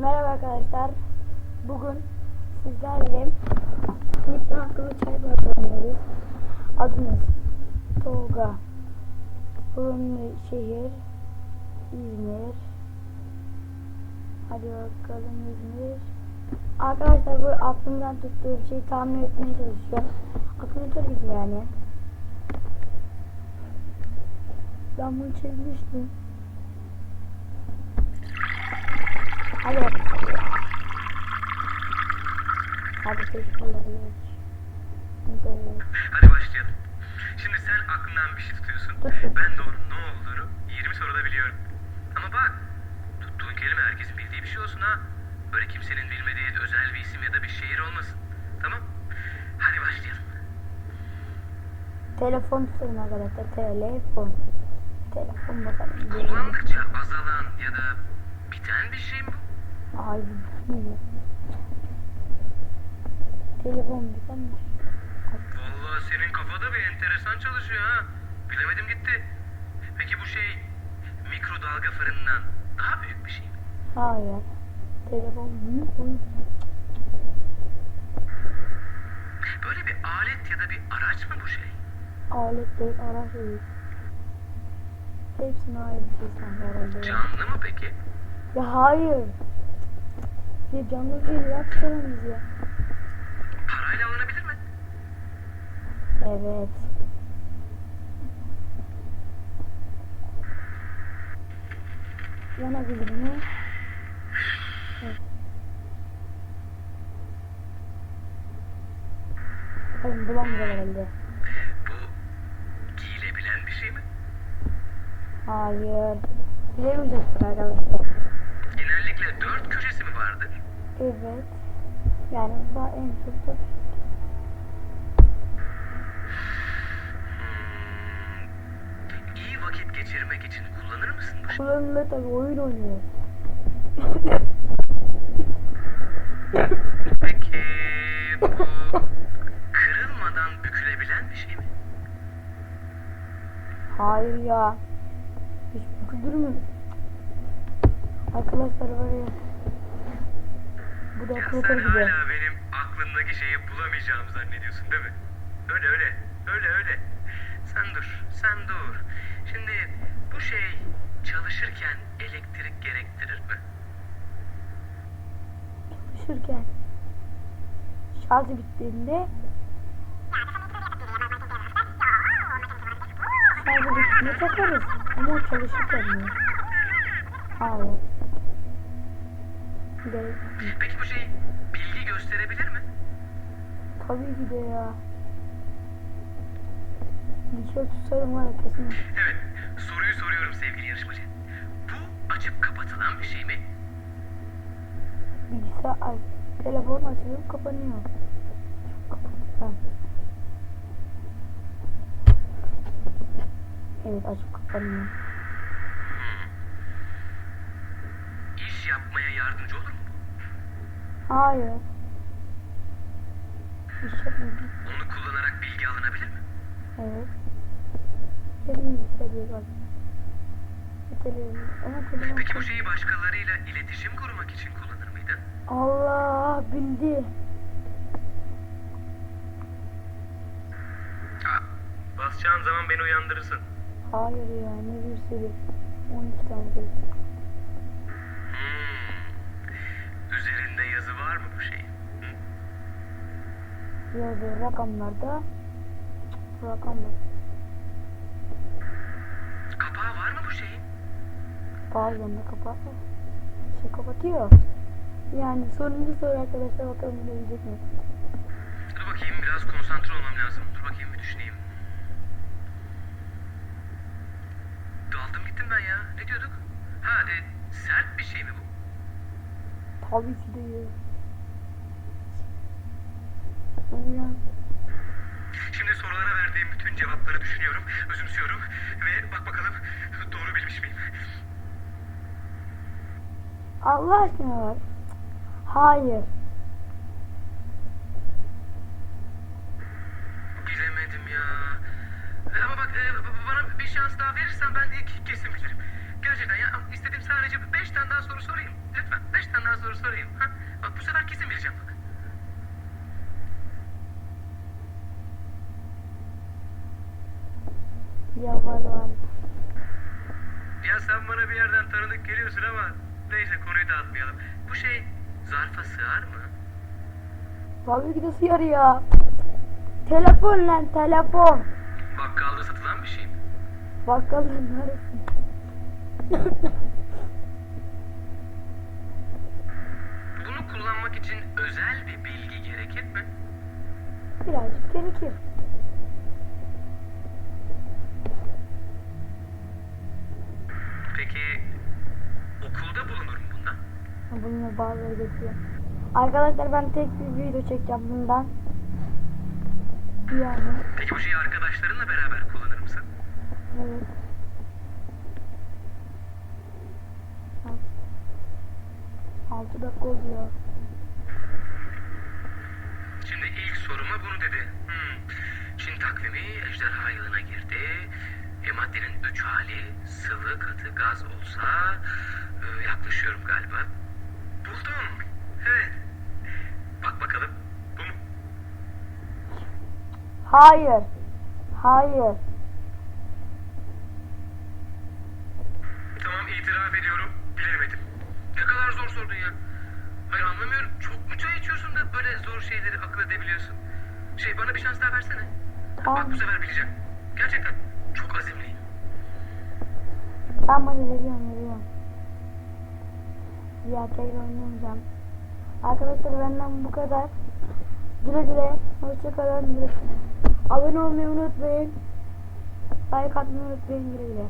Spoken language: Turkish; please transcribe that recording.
Merhaba arkadaşlar. Bugün sizlerle Nipton akıllı çay oynuyoruz. Adınız Tolga. Bulunduğu şehir İzmir. Hadi bakalım İzmir. Arkadaşlar bu aklımdan tuttuğu bir şeyi tahmin etmeye çalışıyorum. Akıllı gibi yani. Ben bunu çekmiştim. Hadi başlayalım. Şimdi sen aklından bir şey tutuyorsun. Ben de onun ne olduğunu 20 soruda biliyorum. Ama bak, tuttuğun kelime herkesin bildiği bir şey olsun ha. Böyle kimsenin bilmediği özel bir isim ya da bir şehir olmasın. Tamam? Hadi başlayalım. Telefon tutalım arkadaşlar. Telefon. Telefon bakalım. Kullandıkça azalan ya da biten bir şey mi bu? Ay bilmiyorum. Telefon tutalım. Vallahi senin kafada bir enteresan çalışıyor ha. Bilemedim gitti. Peki bu şey mikrodalga fırından daha büyük bir şey mi? Hayır. Telefon büyük büyük. Böyle bir alet ya da bir araç mı bu şey? Alet değil, araç değil. Hepsine ayrı bir şey sanki herhalde. Canlı mı peki? Ya hayır. Ya canlı değil ya tutalım ya. Parayla alınabilir mi? Evet. Yanabilir mi? Evet. Bakalım bulamayacağım herhalde. Bu giyilebilen bir şey mi? Hayır. Bilemeyecektir arkadaşlar. Evet. Yani daha en çok da iyi vakit geçirmek için kullanır mısın bu şeyi? kullanılır tabii oyun oynuyor. Peki bu kırılmadan bükülebilen bir şey mi? Hayır ya. Hiç bükülür mü? Arkadaşlar var ya. Bu da Ya sen gibi. hala benim aklımdaki şeyi bulamayacağımı zannediyorsun değil mi? Öyle öyle. Öyle öyle. Sen dur. Sen dur. Şimdi bu şey çalışırken elektrik gerektirir mi? Çalışırken şarjı bittiğinde şarjı bittiğinde takarız. Ama çalışırken mi? Hayır. Yok. Peki bu şey bilgi gösterebilir mi? Tabii ki de ya. Bir şey tutarım var kesin. Evet. Soruyu soruyorum sevgili yarışmacı. Bu açıp kapatılan bir şey mi? Bilgisayar, ay, telefon açılıp kapanıyor. Evet açıp kapanıyor. Yapmaya yardımcı olur mu? Hayır. Bir şey. Onu kullanarak bilgi alınabilir mi? Evet. Benim. Telefon. Ama telefon. Peki bu şeyi başkalarıyla iletişim kurmak için kullanır mıydın? Allah bildi. Ha, basacağın zaman beni uyandırırsın. Hayır ya ne bir sürü. 12 tane şey. Hmm. Üzerinde yazı var mı bu şeyin? Hı? Yazıyor rakamlarda. Rakamlar. Kapağı var mı bu şeyin? Bazen de kapatıyor. Şey kapatıyor. Yani sonuncu soru arkadaşlar bakalım bilebilecek mi? Dur bakayım biraz konsantre olmam lazım. Dur bakayım bir düşüneyim. Daldım gittim ben ya. Ne diyorduk? Ha e, sert bir şey mi bu? Tabii ki de ya. Hadi ya. Şimdi sorulara verdiğim bütün cevapları düşünüyorum, özümsüyorum ve bak bakalım doğru bilmiş miyim? Allah aşkına bak. Hayır. Bilemedim ya. Ama bak e, bana bir şans daha verirsen ben de kesin bilirim. Gerçekten ya istediğim sadece beş tane daha soru sorayım. Lütfen beş tane daha soru soru sorayım. Ha? Bak bu sefer kesin bileceğim bak. Ya var var. Ya sen bana bir yerden tanıdık geliyorsun ama neyse konuyu dağıtmayalım. Bu şey zarfa sığar mı? Tabii ki de sıyar ya. Telefon lan telefon. Bakkalda satılan bir şey mi? Bakkalın neresi? Bunu kullanmak için özel bir bilgi gerekir mi? Birazcık gerekir. Peki okulda bulunur mu bundan? Bununla bazıları geçiyor. Arkadaşlar ben tek bir video çekeceğim bundan. Yani. Peki bu şeyi arkadaşlarınla beraber kullanır mısın? Evet. Altı dakika oluyor. Şimdi ilk soruma bunu dedi. Hmm. Çin takvimi ejderha yılına girdi. E, maddenin üç hali sıvı, katı, gaz olsa e, yaklaşıyorum galiba. Buldum. Evet. Bak bakalım. Bu mu? Hayır. Hayır. Tamam itiraf ediyorum. Bilemedim. Ne kadar zor sordun ya. Hayır anlamıyorum. Çok mu çay içiyorsun da böyle zor şeyleri akıl edebiliyorsun? Şey bana bir şans daha versene. Tamam. Bak bu sefer bileceğim. Gerçekten çok azimliyim. Tamam hadi veriyorum veriyorum. Ya tekrar oynamayacağım. Arkadaşlar benden bu kadar. Güle güle. Hoşçakalın. Abone olmayı unutmayın. Like atmayı unutmayın. Güle güle.